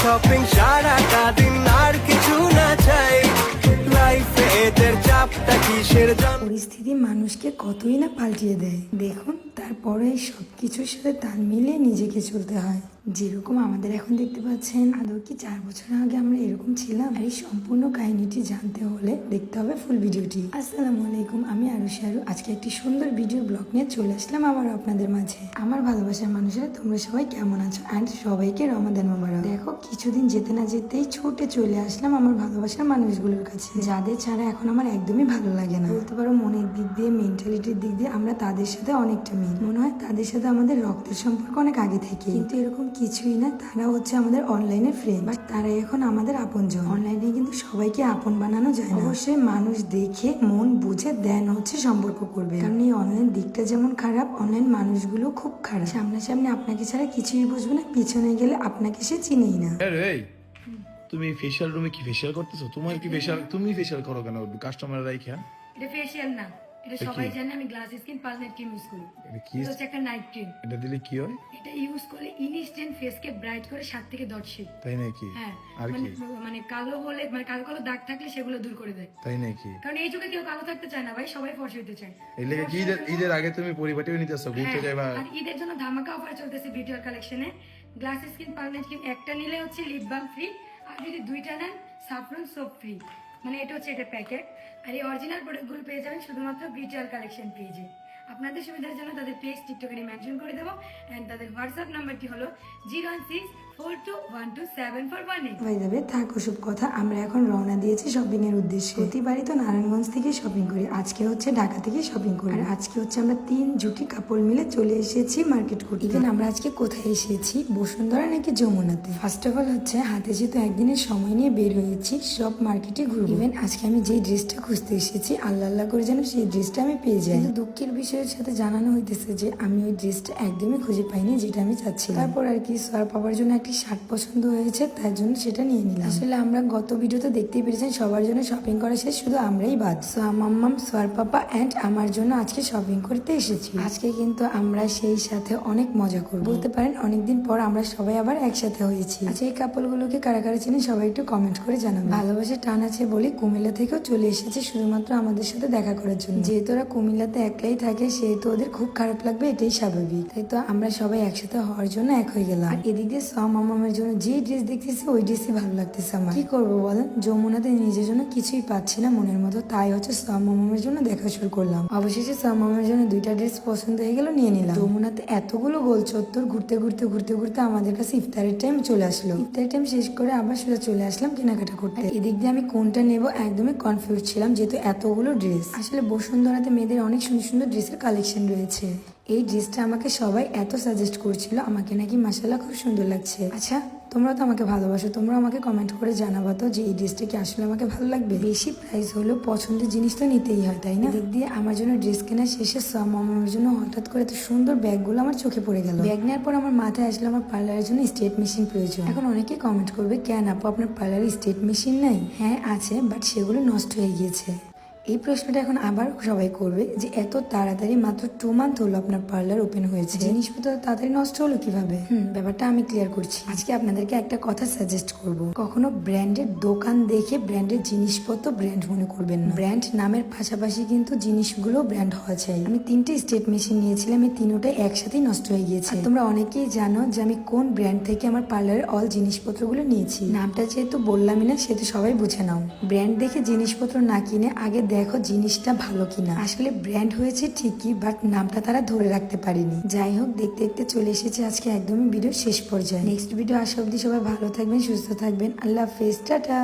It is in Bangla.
শপিং সারাটা দিন আর কিছু না চাই। লাইফে এদের চাপটা কিসের জান পরিস্থিতি মানুষকে কতই না পাল্টিয়ে দেয়। দেখুন তারপরে সব কিছুর সাথে তাল মিলিয়ে নিজেকে চলতে হয়। যেরকম আমাদের এখন দেখতে পাচ্ছেন, আদৌ কি চার বছর আগে আমরা এরকম ছিলাম? আর এই সম্পূর্ণ কাহিনীটি জানতে হলে দেখতে হবে ফুল ভিডিওটি। আসসালামু আলাইকুম, আমি আরু। শাহরু আজকে একটি সুন্দর ভিডিও ব্লগ নিয়ে চলে আসলাম আবার আপনাদের মাঝে। আমার ভালোবাসার মানুষেরা, তোমরা সবাই কেমন আছো? অ্যান্ড সবাইকে রমাদান মোবারক। দেখো, কিছুদিন যেতে না যেতেই ছুটে চলে আসলাম আমার ভালোবাসার মানুষগুলোর কাছে। যাদের ছাড়া এখন আমার একদমই ভালো লাগে না। বলতে পারো, মনের দিক দিয়ে মেন্টালিটির দিক দিয়ে আমরা তাদের সাথে অনেকটা মিল মনে হয় তাদের সাথে আমাদের রক্তের সম্পর্ক অনেক আগে থেকে। কিন্তু এরকম কিছুই না তারা হচ্ছে আমাদের অনলাইনে ফ্রেন্ড বাট তারা এখন আমাদের আপনজন। অনলাইনে কিন্তু সবাইকে আপন বানানো যায় না। অবশ্যই মানুষ দেখে মন বুঝে দেন হচ্ছে সম্পর্ক করবে। কারণ এই অনলাইন দিকটা যেমন খারাপ অনলাইন মানুষগুলো খুব খারাপ। সামনাসামনি আপনাকে ছাড়া কিছুই বুঝবে না পিছনে গেলে আপনাকে সে চিনেই না। আরে তুমি ফেশিয়াল রুমে কি ফেশিয়াল করতেছো? তোমার কি ফেশিয়াল তুমি ফেশিয়াল করো কেন? কাস্টমার রাইখা এটা ফেশিয়াল না। এটা সবাই জানে আমি গ্লাস স্কিন পার্সনেট ক্রিম ইউজ করি। এটা কি? হচ্ছে একটা নাইট ক্রিম এটা দিলে কি হয়? এটা ইউজ করলে ইনস্ট্যান্ট ফেসকে ব্রাইট করে সাত থেকে দশ শেড তাই নাকি? হ্যাঁ। মানে মানে কালো হলে মানে কালো কালো দাগ থাকলে সেগুলো দূর করে দেয়। তাই নাকি? কারণ এই যুগে কেউ কালো থাকতে চায় না ভাই সবাই ফর্সা হতে চায়। এই লেগে কি ঈদের আগে তুমি পরিপাটিও নিতেছো ঘুরতে হ্যাঁ, যাইবা। আর ঈদের জন্য ধামাকা অফার চলতেছে বিউটিওর কালেকশনে গ্লাস স্কিন পার্মানেন্ট ক্রিম একটা নিলে হচ্ছে লিপ বাম ফ্রি আর যদি দুইটা নেন সাফরন সোপ ফ্রি মানে এটা হচ্ছে এটা প্যাকেট আর এই অরিজিনাল প্রোডাক্টগুলো পেয়ে যাবেন শুধুমাত্র বিটিআর কালেকশন পেজে আপনাদের সুবিধার জন্য তাদের পেজ টিকটকারি মেনশন করে দেবো। অ্যান্ড তাদের হোয়াটসঅ্যাপ নাম্বারটি হলো জিরো ওয়ান সিক্স যাবে থাক ওসব কথা আমরা এখন রওনা দিয়েছি শপিং এর উদ্দেশ্যে। প্রতিবারই তো নারায়ণগঞ্জ থেকে শপিং করি আজকে হচ্ছে ঢাকা থেকে শপিং করি। আর আজকে হচ্ছে আমরা তিন জুটি কাপড় মিলে চলে এসেছি মার্কেট করতে। ইভেন আমরা আজকে কোথায় এসেছি? বসুন্ধরা নাকি যমুনাতে? ফার্স্ট অফ অল হচ্ছে হাতে যেহেতু একদিনের সময় নিয়ে বের হয়েছি সব মার্কেটে ঘুরবো। ইভেন আজকে আমি যেই ড্রেসটা খুঁজতে এসেছি আল্লাহ আল্লাহ করে যেন সেই ড্রেসটা আমি পেয়ে যাই। দুঃখের বিষয়ের সাথে জানানো হইতেছে যে আমি ওই ড্রেসটা একদমই খুঁজে পাইনি যেটা আমি চাচ্ছি তারপর আর কি সোয়ার পাওয়ার জন্য একটি শার্ট পছন্দ হয়েছে, তার জন্য সেটা নিয়ে নিলাম। আসলে আমরা গত ভিডিওতে দেখতেই পেরেছেন, সবার জন্য শপিং করা শেষ, শুধু আমরাই বাদ। সো মাম্মাম সোয়ার পাপা অ্যান্ড আমার জন্য আজকে শপিং করতে এসেছি। আজকে কিন্তু আমরা সেই সাথে অনেক মজা করব। বলতে পারেন, অনেকদিন পর আমরা সবাই আবার একসাথে হয়েছি। আচ্ছা এই কাপড়গুলোকে কারা কারা চিনি সবাই একটু কমেন্ট করে জানাবেন। ভালোবাসা টান আছে বলে কুমিল্লা থেকেও চলে এসেছে, শুধুমাত্র আমাদের সাথে দেখা করার জন্য। যেহেতু ওরা কুমিল্লাতে একলাই থাকে, সেহেতু ওদের খুব খারাপ লাগবে, এটাই স্বাভাবিক। তাই তো আমরা সবাই একসাথে হওয়ার জন্য এক হয়ে গেলাম। আর এদিক সম মামামের জন্য যে ড্রেস দেখতেছি, ওই ড্রেসই ভালো লাগতেছে আমার। কি করব বলেন? যমুনাতে নিজের জন্য কিছুই পাচ্ছি না মনের মতো, তাই হচ্ছে সম মামামের জন্য দেখা শুরু করলাম। অবশেষে সম মামার জন্য দুইটা ড্রেস পছন্দ হয়ে গেল, নিয়ে নিলাম। যমুনাতে এতগুলো গোল চত্বর ঘুরতে ঘুরতে ঘুরতে ঘুরতে আমাদের কাছে ইফতারের টাইম চলে আসলো। ইফতারের টাইম শেষ করে আবার সোজা চলে আসলাম কেনাকাটা করতে। এদিক দিয়ে আমি কোনটা নেব একদমই কনফিউজ ছিলাম, যেহেতু এতগুলো ড্রেস আসলে বসুন্ধরাতে মেয়েদের অনেক সুন্দর সুন্দর ড্রেসের কালেকশন রয়েছে। এই ড্রেসটা আমাকে সবাই এত সাজেস্ট করছিল, আমাকে নাকি মাসাল্লাহ খুব সুন্দর লাগছে। আচ্ছা তোমরা তো আমাকে ভালোবাসো, তোমরা আমাকে কমেন্ট করে জানাবা তো যে এই ড্রেসটা কি আসলে আমাকে ভালো লাগবে? বেশি প্রাইস হলেও পছন্দের জিনিস তো নিতেই হয়, তাই না? দিক দিয়ে আমার জন্য ড্রেস কেনা শেষে সাম আমার জন্য হঠাৎ করে এত সুন্দর ব্যাগগুলো আমার চোখে পড়ে গেল। ব্যাগ নেওয়ার পর আমার মাথায় আসলে আমার পার্লারের জন্য স্টেট মেশিন প্রয়োজন। এখন অনেকে কমেন্ট করবে, কেন আপু, আপনার পার্লারে স্টেট মেশিন নাই? হ্যাঁ আছে বাট সেগুলো নষ্ট হয়ে গিয়েছে। এই প্রশ্নটা এখন আবার সবাই করবে যে এত তাড়াতাড়ি মাত্র টু মান্থ হলো আপনার পার্লার ওপেন হয়েছে। জিনিসপত্র তাড়াতাড়ি নষ্ট হলো কীভাবে? হুম, ব্যাপারটা আমি ক্লিয়ার করছি। আজকে আপনাদেরকে একটা কথা সাজেস্ট করব। কখনো ব্র্যান্ডের দোকান দেখে ব্র্যান্ডের জিনিসপত্র ব্র্যান্ড মনে করবেন না। ব্র্যান্ড নামের পাশাপাশি কিন্তু জিনিসগুলো ব্র্যান্ড হওয়া চাই। আমি তিনটে স্টেট মেশিন নিয়েছিলাম, এই তিনোটাই একসাথেই নষ্ট হয়ে গিয়েছে। তোমরা অনেকেই জানো যে আমি কোন ব্র্যান্ড থেকে আমার পার্লারের অল জিনিসপত্রগুলো নিয়েছি। নামটা যেহেতু বললামই না, সেহেতু সবাই বুঝে নাও। ব্র্যান্ড দেখে জিনিসপত্র না কিনে আগে দেখো জিনিসটা ভালো কিনা। আসলে ব্র্যান্ড হয়েছে ঠিকই বাট নামটা তারা ধরে রাখতে পারেনি। যাই হোক, দেখতে দেখতে চলে এসেছে আজকে একদমই ভিডিও শেষ পর্যায়ে। নেক্সট ভিডিও আসা অব্দি সবাই ভালো থাকবেন, সুস্থ থাকবেন। আল্লাহ হাফেজ, টাটা।